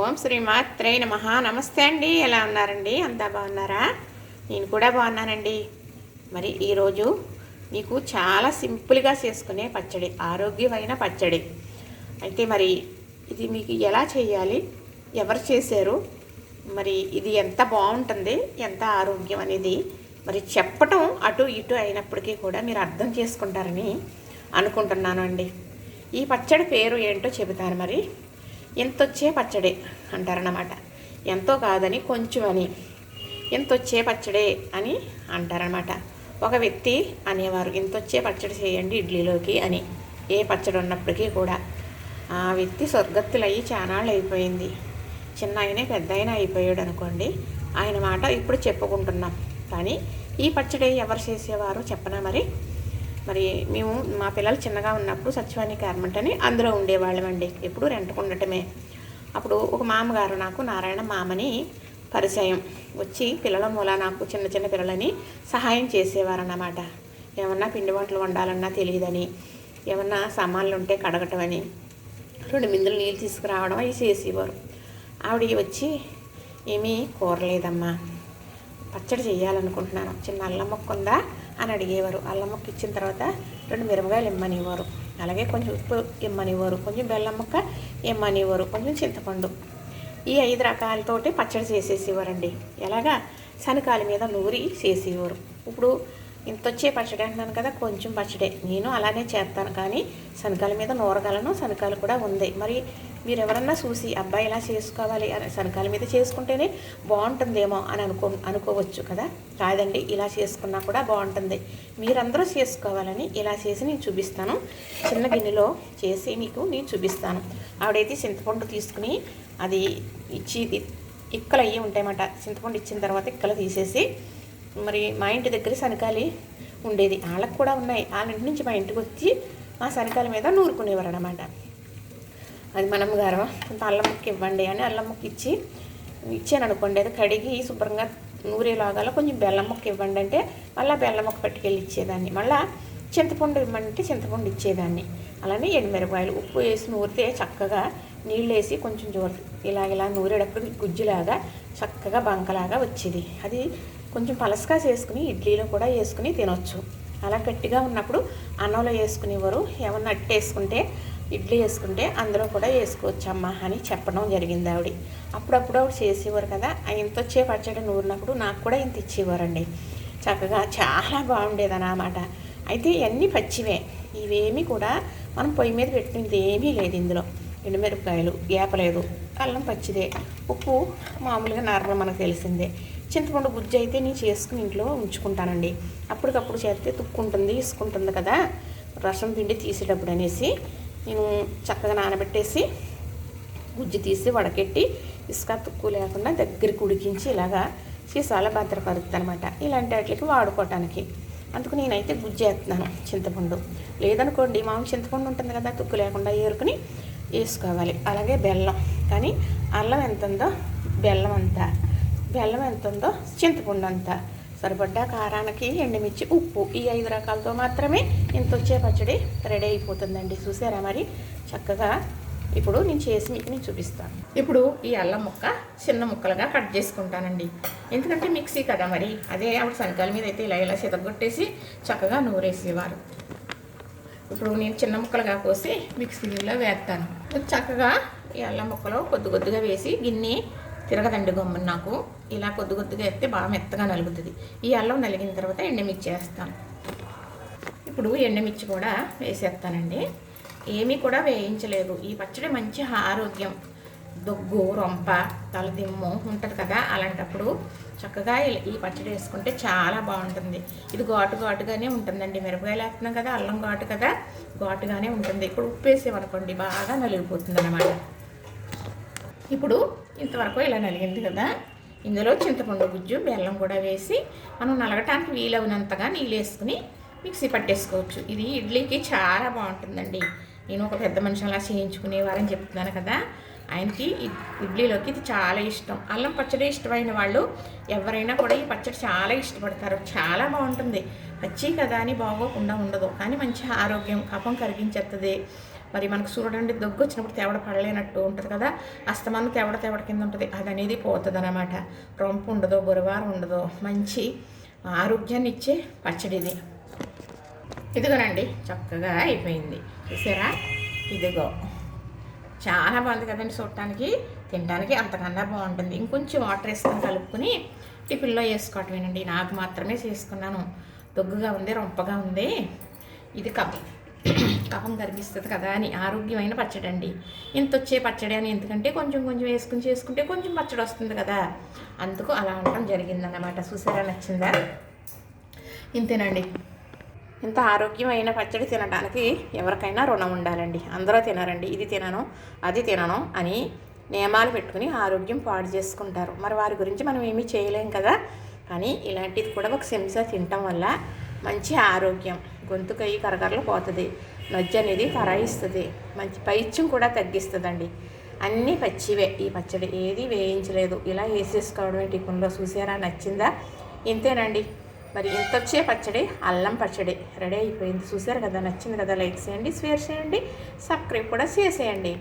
ఓం శ్రీ మాత్రే నమ. నమస్తే అండి. ఎలా ఉన్నారండి? అంతా బాగున్నారా? నేను కూడా బాగున్నానండి. మరి ఈరోజు మీకు చాలా సింపుల్గా చేసుకునే పచ్చడి ఆరోగ్యమైన పచ్చడి. అయితే మరి ఇది మీకు ఎలా చేయాలి? ఎవరు చేశారు? మరి ఇది ఎంత బాగుంటుంది? ఎంత ఆరోగ్యం అనేది మరి చెప్పటం అటు ఇటు అయినప్పటికీ కూడా మీరు అర్థం చేసుకుంటారని అనుకుంటున్నాను అండి. ఈ పచ్చడి పేరు ఏంటో చెబుతాను మరి? ఎంతొచ్చే పచ్చడి అంటారన్నమాట. ఎంతో కాదని కొంచెం అని ఎంతొచ్చే పచ్చడే అని అంటారనమాట ఒక వ్యక్తి అనేవారు ఇంతొచ్చే పచ్చడి చేయండి ఇడ్లీలోకి అని. ఏ పచ్చడి ఉన్నప్పటికీ కూడా. ఆ వ్యక్తి స్వర్గత్తులయ్యి చానాళ్ళు అయిపోయింది చిన్న ఆయనే పెద్ద ఆయన అయిపోయాడు అనుకోండి ఆయన మాట ఇప్పుడు చెప్పుకుంటున్నాం. కానీ ఈ పచ్చడి ఎవరు చేసేవారు? చెప్పనా మరి? మరి మేము మా పిల్లలు చిన్నగా ఉన్నప్పుడు సచివాణి గార్మెంట్ అని అందులో ఉండేవాళ్ళమండి ఎప్పుడు రెంట్కు ఉండటమే. అప్పుడు ఒక మామగారు నాకు నారాయణ మామని పరిచయం. వచ్చి పిల్లల మూల నాకు చిన్న చిన్న పిల్లలని సహాయం చేసేవారన్నమాట. ఏమన్నా పిండి వంటలు వండాలన్నా తెలియదని ఏమన్నా సామాన్లు ఉంటే కడగటమని రెండు మిందులు నీళ్ళు తీసుకురావడం అవి చేసేవారు. ఆవిడ వచ్చి ఏమీ కూరలేదమ్మా. పచ్చడి చేయాలనుకుంటున్నాను. చిన్న అల్లం మొక్క ఉందా అని అడిగేవారు. అల్లం మొక్క ఇచ్చిన తర్వాత రెండు మిరపకాయలు ఇమ్మనివ్వరు. అలాగే కొంచెం ఉప్పు ఇమ్మనివ్వరు. కొంచెం బెల్లం మొక్క ఇమ్మనివ్వరు. కొంచెం చింతపండు. ఈ ఐదు రకాలతోటి పచ్చడి చేసేసేవారండి. ఎలాగా? శనకాల మీద నూరి చేసేవారు. ఇప్పుడు ఇంత వచ్చే పచ్చడి అంటున్నాను కదా కొంచెం పచ్చడే. నేను అలానే చేస్తాను కానీ శనకాల మీద నూరగలను శనకాలు కూడా ఉంది. మరి మీరు ఎవరన్నా చూసి అబ్బాయి ఇలా చేసుకోవాలి అని శనకాల మీద చేసుకుంటేనే బాగుంటుందేమో అని అనుకో అనుకోవచ్చు కదా. కాదండి ఇలా చేసుకున్నా కూడా బాగుంటుంది. మీరందరూ చేసుకోవాలని ఇలా చేసి నేను చూపిస్తాను. చిన్న గిన్నెలో చేసి మీకు నేను చూపిస్తాను. ఆవిడైతే చింతపండు తీసుకుని అది ఇచ్చి ఇక్కలు అయ్యి ఉంటాయన్నమాట. చింతపండు ఇచ్చిన తర్వాత ఇక్కలు తీసేసి మరి మా ఇంటి దగ్గర శనకాలి ఉండేది. వాళ్ళకు కూడా ఉన్నాయి. వాళ్ళ ఇంటి నుంచి మా ఇంటికి వచ్చి మా శనకాల మీద నూరుకునేవారు అనమాట అది మనం గారు కొంత అల్లం ముక్క ఇవ్వండి అని అల్లం ముక్క ఇచ్చి ఇచ్చాను అనుకోండి. అది కడిగి శుభ్రంగా నూరేలాగాలో కొంచెం బెల్లం ముక్క ఇవ్వండి అంటే మళ్ళీ బెల్లం ముక్క పట్టుకెళ్ళి ఇచ్చేదాన్ని. మళ్ళీ చింతపండు ఇవ్వమంటే చింతపండు ఇచ్చేదాన్ని. అలానే ఎండుమిరపాయలు ఉప్పు వేసి నూరితే చక్కగా నీళ్ళు వేసి కొంచెం జోరు ఇలా ఇలా నూరేటప్పుడు గుజ్జులాగా చక్కగా బంకలాగా వచ్చేది. అది కొంచెం పలసగా చేసుకుని ఇడ్లీలో కూడా వేసుకుని తినొచ్చు. అలా గట్టిగా ఉన్నప్పుడు అన్నంలో వేసుకునేవారు. ఏమన్నా అట్టు వేసుకుంటే ఇడ్లీ వేసుకుంటే అందులో కూడా వేసుకోవచ్చు అమ్మ అని చెప్పడం జరిగింది ఆవిడ. అప్పుడప్పుడు ఆవిడ చేసేవారు కదా ఇంత వచ్చే పచ్చడి నూరినప్పుడు నాకు కూడా ఇంత ఇచ్చేవారండి. చక్కగా చాలా బాగుండేదన్నమాట. అయితే ఇవన్నీ పచ్చివే. ఇవేమీ కూడా మనం పొయ్యి మీద పెట్టినది ఏమీ లేదు ఇందులో. ఎండుమిరపకాయలు ఏపలేదు అల్లం పచ్చిదే. ఉప్పు మామూలుగా నార్మల్ మనకు తెలిసిందే. చింతపండు గుజ్జు అయితే నేను చేసుకుని ఇంట్లో ఉంచుకుంటానండి. అప్పటికప్పుడు చేస్తే తుక్కుంటుంది ఇసుకుంటుంది కదా. రసం పిండి తీసేటప్పుడు అనేసి నేను చక్కగా నానబెట్టేసి గుజ్జు తీసి వడకెట్టి ఇసుక తుక్కు లేకుండా దగ్గరికి ఉడికించి ఇలాగా సీసాల భద్రపరుతుంది అనమాట ఇలాంటి వాటికి వాడుకోవటానికి. అందుకు నేనైతే గుజ్జు వేస్తున్నాను చింతపండు. లేదనుకోండి మామూలు చింతపండు ఉంటుంది కదా తుక్కు లేకుండా ఏరుకుని వేసుకోవాలి. అలాగే బెల్లం. కానీ అల్లం ఎంత ఉందో బెల్లం అంతా. బెల్లం ఎంత ఉందో చింతపండు అంతా సరిపడ్డ కారానికి ఎండుమిర్చి ఉప్పు ఈ ఐదు రకాలతో మాత్రమే ఇంత వచ్చే పచ్చడి రెడీ అయిపోతుందండి. చూసారా మరి? చక్కగా ఇప్పుడు నేను చేసి మీకు నేను చూపిస్తాను. ఇప్పుడు ఈ అల్లం ముక్క చిన్న ముక్కలుగా కట్ చేసుకుంటానండి. ఎందుకంటే మిక్సీ కదా మరి. అదే ఆవిడ సంకాల మీద అయితే ఇలా ఇలా సితగొట్టేసి చక్కగా నూరేసేవారు. ఇప్పుడు నేను చిన్న ముక్కలుగా కోసి మిక్సీలో వేస్తాను. చక్కగా ఈ అల్లం ముక్కలో కొద్ది కొద్దిగా వేసి గిన్నె తిరగదండి గమ్మున నాకు. ఇలా కొద్ది కొద్దిగా వేస్తే బాగా మెత్తగా నలుగుతుంది. ఈ అల్లం నలిగిన తర్వాత ఎండమిర్చి వేస్తాను. ఇప్పుడు ఎండమిర్చి కూడా వేసేస్తానండి. ఏమీ కూడా వేయించలేదు. ఈ పచ్చడి మంచి ఆరోగ్యం. దొగ్గు రొంప తలదిమ్ము ఉంటుంది కదా అలాంటప్పుడు చక్కగా ఈ పచ్చడి వేసుకుంటే చాలా బాగుంటుంది. ఇది ఘాటు ఘాటుగానే ఉంటుందండి. మిరపకాయలు వేస్తున్నాం కదా అల్లం ఘాటు కదా ఘాటుగానే ఉంటుంది. ఇప్పుడు ఉప్పు వేసేమనుకోండి బాగా నలిగిపోతుంది అన్నమాట ఇప్పుడు ఇంతవరకు ఇలా నలిగింది కదా. ఇందులో చింతపండు గుజ్జు బెల్లం కూడా వేసి మనం నలగటానికి వీలవునంతగా నీళ్ళు వేసుకుని మిక్సీ పట్టేసుకోవచ్చు. ఇది ఇడ్లీకి చాలా బాగుంటుందండి. నేను ఒక పెద్ద మనిషి అలా చేయించుకునేవారని చెప్తున్నాను కదా. ఆయనకి ఇడ్లీలోకి ఇది చాలా ఇష్టం. అల్లం పచ్చడి ఇష్టమైన వాళ్ళు ఎవరైనా కూడా ఈ పచ్చడి చాలా ఇష్టపడతారు. చాలా బాగుంటుంది. పచ్చి కదా అని బాగోకుండా ఉండదు. కానీ మంచి ఆరోగ్యం కఫం కరిగించేస్తుంది మరి మనకు చూడండి దగ్గు వచ్చినప్పుడు తేవడ పడలేనట్టు ఉంటుంది కదా అస్తమానం తేవడ తేవడ కింద ఉంటుంది అది అనేది పోతుంది అనమాట రొంపు ఉండదు గురువారం ఉండదు మంచి ఆరోగ్యాన్ని ఇచ్చే పచ్చడిది. ఇదిగోనండి చక్కగా అయిపోయింది. చూసారా? ఇదిగో. చాలా బాగుంది కదండి చూడటానికి తినడానికి అంతకన్నా బాగుంటుంది. ఇంకొంచెం వాటర్ వేసుకొని కలుపుకొని టిఫిన్లో వేసుకోవటమేనండి. నాకు మాత్రమే చేసుకున్నాను. దొగ్గుగా ఉంది రొంపగా ఉంది. ఇది కఫం కఫం కరిగిస్తుంది కదా అని ఆరోగ్యమైన పచ్చడి అండి ఇంత వచ్చే పచ్చడి అని ఎందుకంటే కొంచెం కొంచెం వేసుకుని చేసుకుంటే కొంచెం పచ్చడి వస్తుంది కదా. అందుకు అలా అనడం జరిగిందన్నమాట. చూసారా? నచ్చిందా? ఇంతేనండి. ఇంత ఆరోగ్యమైన పచ్చడి తినడానికి ఎవరికైనా రుణం ఉండాలండి. అందరూ తినారండి. ఇది తినను అది తినను అని నియమాలు పెట్టుకుని ఆరోగ్యం పాడు చేసుకుంటారు. మరి వారి గురించి మనం ఏమీ చేయలేం కదా. కానీ ఇలాంటిది కూడా ఒక చెంచా తినటం వల్ల మంచి ఆరోగ్యం. గొంతుకయ్యి కరకరలు పోతుంది. నొజ్జు అనేది కరాయిస్తుంది మంచి పైత్యం కూడా తగ్గిస్తుందండి. అన్నీ పచ్చివే. ఈ పచ్చడి ఏది వేయించలేదు. ఇలా వేసేసుకోవడమే టిఫిన్లో. చూసారా? నచ్చిందా? ఇంతేనండి. మరి ఇంత వచ్చే పచ్చడి అల్లం పచ్చడి రెడీ అయిపోయింది. చూసారు కదా? నచ్చింది కదా? లైక్ చేయండి షేర్ చేయండి సబ్స్క్రైబ్ కూడా చేసేయండి.